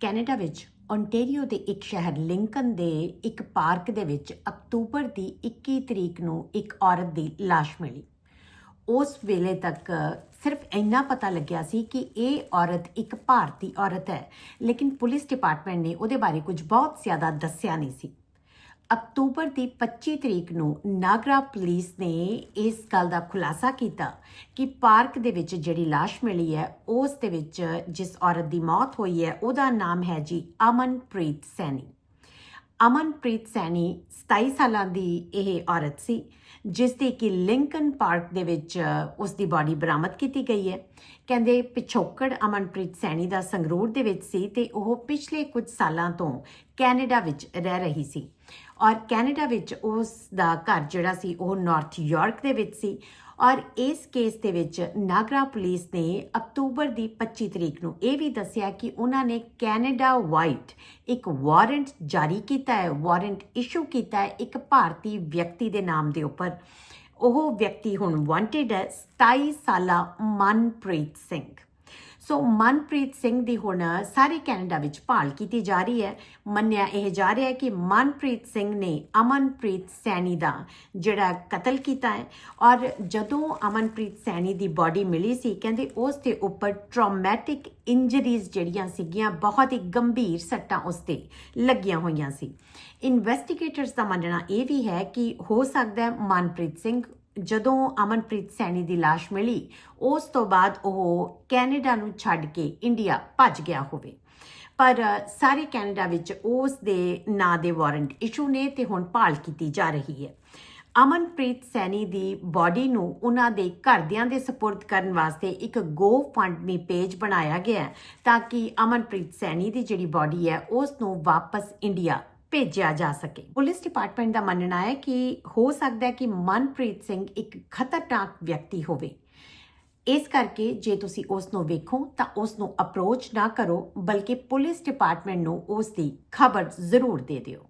Canada ਵਿੱਚ Ontario ਦੇ ਇੱਕ ਸ਼ਹਿਰ ਲਿੰਕਨ ਦੇ ਇੱਕ ਪਾਰਕ ਦੇ ਵਿੱਚ ਅਕਤੂਬਰ ਦੀ 21 ਤਰੀਕ ਨੂੰ ਇੱਕ ਔਰਤ ਦੀ ਲਾਸ਼ ਮਿਲੀ। ਉਸ ਵੇਲੇ ਤੱਕ ਸਿਰਫ ਇੰਨਾ ਪਤਾ ਲੱਗਿਆ ਸੀ ਕਿ ਇਹ ਔਰਤ ਇੱਕ ਭਾਰਤੀ ਔਰਤ ਹੈ, ਲੇਕਿਨ ਪੁਲਿਸ ਡਿਪਾਰਟਮੈਂਟ ਨੇ ਉਹਦੇ ਬਾਰੇ ਕੁਝ ਬਹੁਤ ਜ਼ਿਆਦਾ ਦੱਸਿਆ ਨਹੀਂ ਸੀ। ਅਕਤੂਬਰ ਦੀ 25 ਤਰੀਕ ਨੂੰ ਨਾਗਰਾ ਪੁਲਿਸ ਨੇ ਇਸ ਗੱਲ ਦਾ ਖੁਲਾਸਾ ਕੀਤਾ ਕਿ ਪਾਰਕ ਦੇ ਵਿੱਚ ਜਿਹੜੀ ਲਾਸ਼ ਮਿਲੀ ਹੈ, ਉਸ ਦੇ ਵਿੱਚ ਜਿਸ ਔਰਤ ਦੀ ਮੌਤ ਹੋਈ ਹੈ, ਉਹਦਾ ਨਾਮ ਹੈ ਜੀ ਅਮਨਪ੍ਰੀਤ ਸੈਣੀ। ਅਮਨਪ੍ਰੀਤ ਸੈਣੀ 27 ਸਾਲਾਂ ਦੀ ਇਹ ਔਰਤ ਸੀ ਜਿਸ ਦੀ ਕਿ ਲਿੰਕਨ ਪਾਰਕ ਦੇ ਵਿੱਚ ਉਸ ਦੀ ਬਾਡੀ ਬਰਾਮਦ ਕੀਤੀ ਗਈ ਹੈ। ਕਹਿੰਦੇ ਪਿਛੋਕੜ ਅਮਨਪ੍ਰੀਤ ਸੈਣੀ ਦਾ ਸੰਗਰੂਰ ਦੇ ਵਿੱਚ ਸੀ ਤੇ ਉਹ ਪਿਛਲੇ ਕੁਝ ਸਾਲਾਂ ਤੋਂ ਕੈਨੇਡਾ ਵਿੱਚ ਰਹਿ ਰਹੀ ਸੀ। ਔਰ ਕੈਨੇਡਾ ਵਿੱਚ ਉਸ ਦਾ ਘਰ ਜਿਹੜਾ ਸੀ, ਉਹ ਨਾਰਥ ਯਾਰਕ ਦੇ ਵਿੱਚ ਸੀ। ਔਰ ਇਸ ਕੇਸ ਦੇ ਵਿੱਚ ਨਾਗਰਾ ਪੁਲਿਸ ਨੇ ਅਕਤੂਬਰ ਦੀ 25 ਤਰੀਕ ਨੂੰ ਇਹ ਵੀ ਦੱਸਿਆ ਕਿ ਉਹਨਾਂ ਨੇ ਕੈਨੇਡਾ ਵਾਈਟ ਇੱਕ ਵਾਰੰਟ ਜਾਰੀ ਕੀਤਾ ਹੈ, ਵਾਰੰਟ ਇਸ਼ੂ ਕੀਤਾ ਹੈ ਇੱਕ ਭਾਰਤੀ ਵਿਅਕਤੀ ਦੇ ਨਾਮ ਦੇ ਉੱਪਰ। ਉਹ ਵਿਅਕਤੀ ਹੁਣ ਵਾਂਟਡ ਹੈ 27 ਸਾਲਾ ਮਨਪ੍ਰੀਤ ਸਿੰਘ। ਸੋ ਮਨਪ੍ਰੀਤ ਸਿੰਘ ਦੀ ਹੁਣ ਸਾਰੇ ਕੈਨੇਡਾ ਵਿੱਚ ਭਾਲ ਕੀਤੀ ਜਾ ਰਹੀ ਹੈ। ਮੰਨਿਆ ਇਹ ਜਾ ਰਿਹਾ ਹੈ ਕਿ ਮਨਪ੍ਰੀਤ ਸਿੰਘ ਨੇ ਅਮਨਪ੍ਰੀਤ ਸੈਣੀ ਦਾ ਜਿਹੜਾ ਕਤਲ ਕੀਤਾ ਹੈ ਔਰ ਜਦੋਂ ਅਮਨਪ੍ਰੀਤ ਸੈਣੀ ਦੀ ਬਾਡੀ ਮਿਲੀ ਸੀ, ਕਹਿੰਦੇ ਉਸ ਦੇ ਉੱਪਰ ਟਰਾਮੈਟਿਕ ਇੰਜਰੀਜ਼ ਜਿਹੜੀਆਂ ਸੀਗੀਆਂ, ਬਹੁਤ ਹੀ ਗੰਭੀਰ ਸੱਟਾਂ ਉਸ ਤੇ ਲੱਗੀਆਂ ਹੋਈਆਂ ਸੀ। ਇਨਵੈਸਟੀਗੇਟਰਸ ਦਾ ਮੰਨਣਾ ਇਹ ਵੀ ਹੈ ਕਿ ਹੋ ਸਕਦਾ ਹੈ ਮਨਪ੍ਰੀਤ ਸਿੰਘ ਜਦੋਂ ਅਮਨਪ੍ਰੀਤ ਸੈਣੀ ਦੀ ਲਾਸ਼ ਮਿਲੀ, ਉਸ ਤੋਂ ਬਾਅਦ ਉਹ ਕੈਨੇਡਾ ਨੂੰ ਛੱਡ ਕੇ ਇੰਡੀਆ ਭੱਜ ਗਿਆ ਹੋਵੇ। ਪਰ ਸਾਰੇ ਕੈਨੇਡਾ ਵਿੱਚ ਉਸ ਦੇ ਨਾਂ ਦੇ ਵਾਰੰਟ ਇਸ਼ੂ ਨੇ ਤੇ ਹੁਣ ਭਾਲ ਕੀਤੀ ਜਾ ਰਹੀ ਹੈ। ਅਮਨਪ੍ਰੀਤ ਸੈਣੀ ਦੀ ਬਾਡੀ ਨੂੰ ਉਹਨਾਂ ਦੇ ਘਰਦਿਆਂ ਦੇ ਸਪੁਰਦ ਕਰਨ ਵਾਸਤੇ ਇੱਕ ਗੋ ਫੰਡ ਪੇਜ ਬਣਾਇਆ ਗਿਆ ਤਾਂ ਕਿ ਅਮਨਪ੍ਰੀਤ ਸੈਣੀ ਦੀ ਜਿਹੜੀ ਬਾਡੀ ਹੈ, ਉਸ ਨੂੰ ਵਾਪਸ ਇੰਡੀਆ ਭੇਜਿਆ ਜਾ ਸਕੇ। ਪੁਲਿਸ ਡਿਪਾਰਟਮੈਂਟ ਦਾ ਮੰਨਣਾ ਹੈ ਕਿ ਹੋ ਸਕਦਾ ਹੈ ਕਿ ਮਨਪ੍ਰੀਤ ਸਿੰਘ ਇੱਕ ਖਤਰਨਾਕ ਵਿਅਕਤੀ ਹੋਵੇ। ਇਸ ਕਰਕੇ ਜੇ ਤੁਸੀਂ ਉਸ ਨੂੰ ਵੇਖੋ, ਤਾਂ ਉਸ ਨੂੰ ਅਪਰੋਚ ਨਾ ਕਰੋ, ਬਲਕਿ ਪੁਲਿਸ ਡਿਪਾਰਟਮੈਂਟ ਨੂੰ ਉਸ ਦੀ ਖਬਰ ਜ਼ਰੂਰ ਦੇ ਦਿਓ।